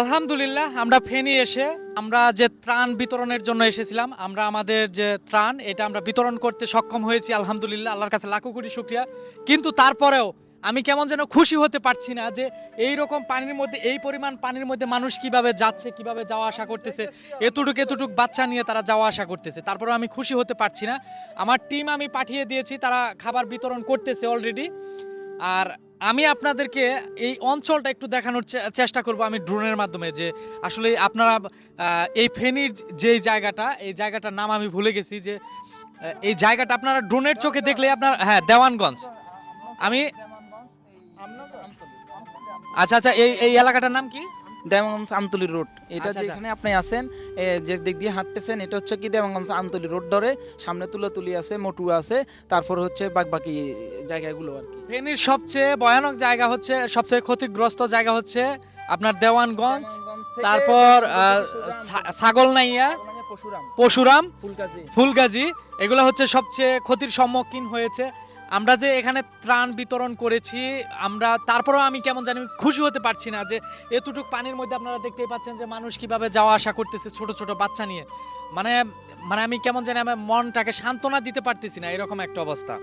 আলহামদুলিল্লাহ, আমরা ফেনী এসে আমরা যে ত্রাণ বিতরণের জন্য এসেছিলাম, আমরা আমাদের যে ত্রাণ, এটা আমরা বিতরণ করতে সক্ষম হয়েছি, আলহামদুলিল্লাহ, আল্লাহর কাছে লাখো কোটি শুক্রিয়া। কিন্তু তারপরেও আমি কেমন যেন খুশি হতে পারছি না যে এই রকম পানির মধ্যে, এই পরিমাণ পানির মধ্যে মানুষ কীভাবে যাচ্ছে, কীভাবে যাওয়া আসা করতেছে, এতটুক এতটুক বাচ্চা নিয়ে তারা যাওয়া আসা করতেছে। তারপরেও আমি খুশি হতে পারছি না। আমার টিম আমি পাঠিয়ে দিয়েছি, তারা খাবার বিতরণ করতেছে অলরেডি আর আমি আপনাদেরকে এই অঞ্চলটা একটু দেখানোর চেষ্টা করব আমি ড্রোনের মাধ্যমে যে আসলে আপনারা এই ফেনীর যে জায়গাটা এই জায়গাটার নাম আমি ভুলে গেছি যে এই জায়গাটা আপনারা ড্রোনের চোখে দেখলে আপনার হ্যাঁ দেওয়ানগঞ্জ। আমি আচ্ছা আচ্ছা এই এই এলাকাটার নাম কি? দেওয়ানগঞ্জ আমতলি রোড। এটা আচ্ছা, আচ্ছা। যেখানে আপনি আছেন যে দিক দিয়ে হাঁটতেছেন এটা হচ্ছে কি দেওয়ানগঞ্জ আমতলি রোড ধরে। সামনে তুলাতুলি আছে মোটু আছে তারপর হচ্ছে বাকি জায়গাগুলো আর কি। ফেনীর সবচেয়ে ভয়ানক জায়গা হচ্ছে সবচেয়ে ক্ষতিগ্রস্ত জায়গা হচ্ছে আপনার দেওয়ানগঞ্জ তারপর ছাগলনাইয়া পশুরাম। পশুরাম ফুলগাছি ফুলগাজী। এগুলো হচ্ছে সবচেয়ে ক্ষতির সম্মুখীন হয়েছে। আমরা যে এখানে ত্রাণ বিতরণ করেছি, আমরা তারপরেও আমি কেমন জানি খুশি হতে পারছি না যে এতটুক পানির মধ্যে আপনারা দেখতেই পাচ্ছেন যে মানুষ কীভাবে যাওয়া আসা করতেছে ছোট ছোট বাচ্চা নিয়ে। মানে মানে আমি কেমন জানি আমার মনটাকে সান্ত্বনা দিতে পারতেছি না, এরকম একটা অবস্থা।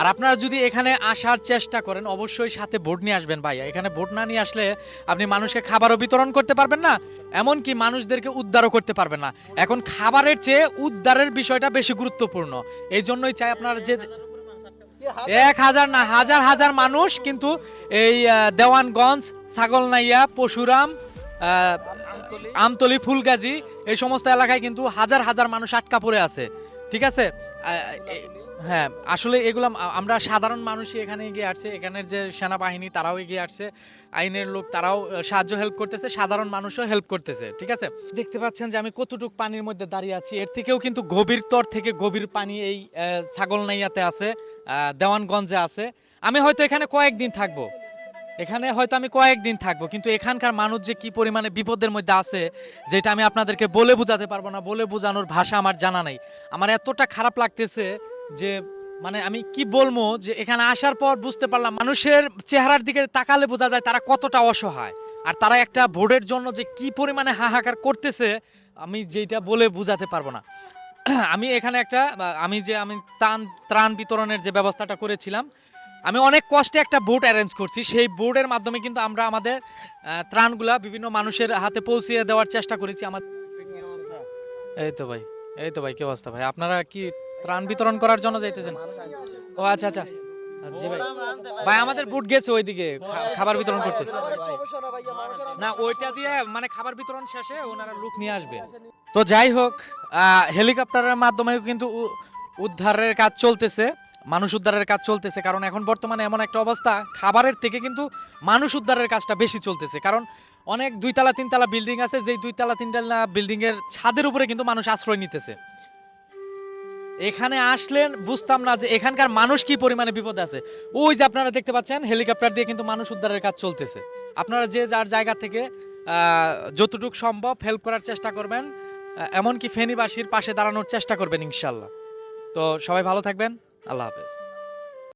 আর আপনারা যদি এখানে আসার চেষ্টা করেন, অবশ্যই সাথে বোট নিয়ে আসবেন ভাইয়া। এখানে বোট না নিয়ে আসলে আপনি মানুষকে খাবারও বিতরণ করতে পারবেন না, এমনকি মানুষদেরকে উদ্ধারও করতে পারবেন না। এখন খাবারের চেয়ে উদ্ধারের বিষয়টা বেশি গুরুত্বপূর্ণ। এই জন্যই চাই আপনার যে এক হাজার না, হাজার হাজার মানুষ কিন্তু এই দেওয়ানগঞ্জ, ছাগলনাইয়া, পশুরাম আমতলি, ফুলগাজী, এই সমস্ত এলাকায় কিন্তু হাজার হাজার মানুষ আটকা পড়ে আছে। ঠিক আছে? হ্যাঁ আসলে এগুলো আমরা সাধারণ মানুষই এখানে এগিয়ে আসছে। এখানের যে সেনাবাহিনী তারাও এগিয়ে আসছে। আইনের লোক তারাও সাহায্য হেল্প করতেছে সাধারণ মানুষও হেল্প করতেছে ঠিক আছে? দেখতে পাচ্ছেন যে আমি কতটুক পানির মধ্যে দাঁড়িয়ে আছি। এর থেকেও কিন্তু গভীর তর থেকে গভীর পানি এই আহ, ছাগলনাইয়াতে আছে দেওয়ানগঞ্জে আছে। আমি হয়তো এখানে কয়েকদিন থাকব। এখানে হয়তো আমি কয়েকদিন থাকব কিন্তু এখানকার মানুষ যে কি পরিমাণে বিপদের মধ্যে আছে যেটা আমি আপনাদেরকে বলে বোঝাতে পারব না বলে বোঝানোর ভাষা আমার জানা নাই। আমার এতটা খারাপ লাগতেছে যে মানে আমি কি বলব যে, এখানে আসার পর বুঝতে পারলাম, মানুষের চেহারার দিকে তাকালে বোঝা যায় তারা কতটা অসহায়। আর তারা একটা ভোটের জন্য যে কি পরিমাণে হাহাকার করতেছে, আমি যেটা বলে বোঝাতে পারব না। আমি এখানে একটা, আমি যে, আমি ত্রাণ ত্রাণ বিতরণের যে ব্যবস্থাটা করেছিলাম, আমি অনেক কষ্টে একটা বোট অ্যারেঞ্জ করছি। সেই বোর্ডের মাধ্যমে কিন্তু আমরা আমাদের ত্রাণগুলা বিভিন্ন মানুষের হাতে পৌঁছিয়ে দেওয়ার চেষ্টা করেছি। আমার এই তো ভাই, এই তো ভাই, কি অবস্থা ভাই? আপনারা কি ত্রাণ বিতরণ করার জন্য যাইতেছেন? ও আচ্ছা আচ্ছা। জি, ভাই। ভাই, আমাদের বুট গেছে ওইদিকে খাবার বিতরণ করতে। না, ওইটা দিয়ে মানে খাবার বিতরণ শেষে ওনারা লোক নিয়ে আসবে। তো যাই হোক হেলিকপ্টারের মাধ্যমে কিন্তু উদ্ধারের কাজ চলতেছে, মানুষ উদ্ধারের কাজ চলতেছে। কারণ এখন বর্তমানে এমন একটা অবস্থা, খাবারের থেকে কিন্তু মানুষ উদ্ধারের কাজটা বেশি চলতেছে। কারণ অনেক দুইতলা, তিনতলা বিল্ডিং আছে, যেই দুইতলা, তিনতলা বিল্ডিং এর ছাদের উপরে কিন্তু মানুষ আশ্রয় নিতেছে। এখানে আসলেন, বুঝতাম না যে এখানকার মানুষ কি পরিমাণে বিপদে আছে। ওই যে আপনারা দেখতে পাচ্ছেন, হেলিকপ্টার দিয়ে কিন্তু মানুষ উদ্ধারের কাজ চলতেছে। আপনারা যে যার জায়গা থেকে যতটুকু সম্ভব হেল্প করার চেষ্টা করবেন এমনকি ফেনীবাসীর পাশে দাঁড়ানোর চেষ্টা করবেন ইনশাল্লাহ। তো সবাই ভালো থাকবেন, আল্লাহ হাফেজ।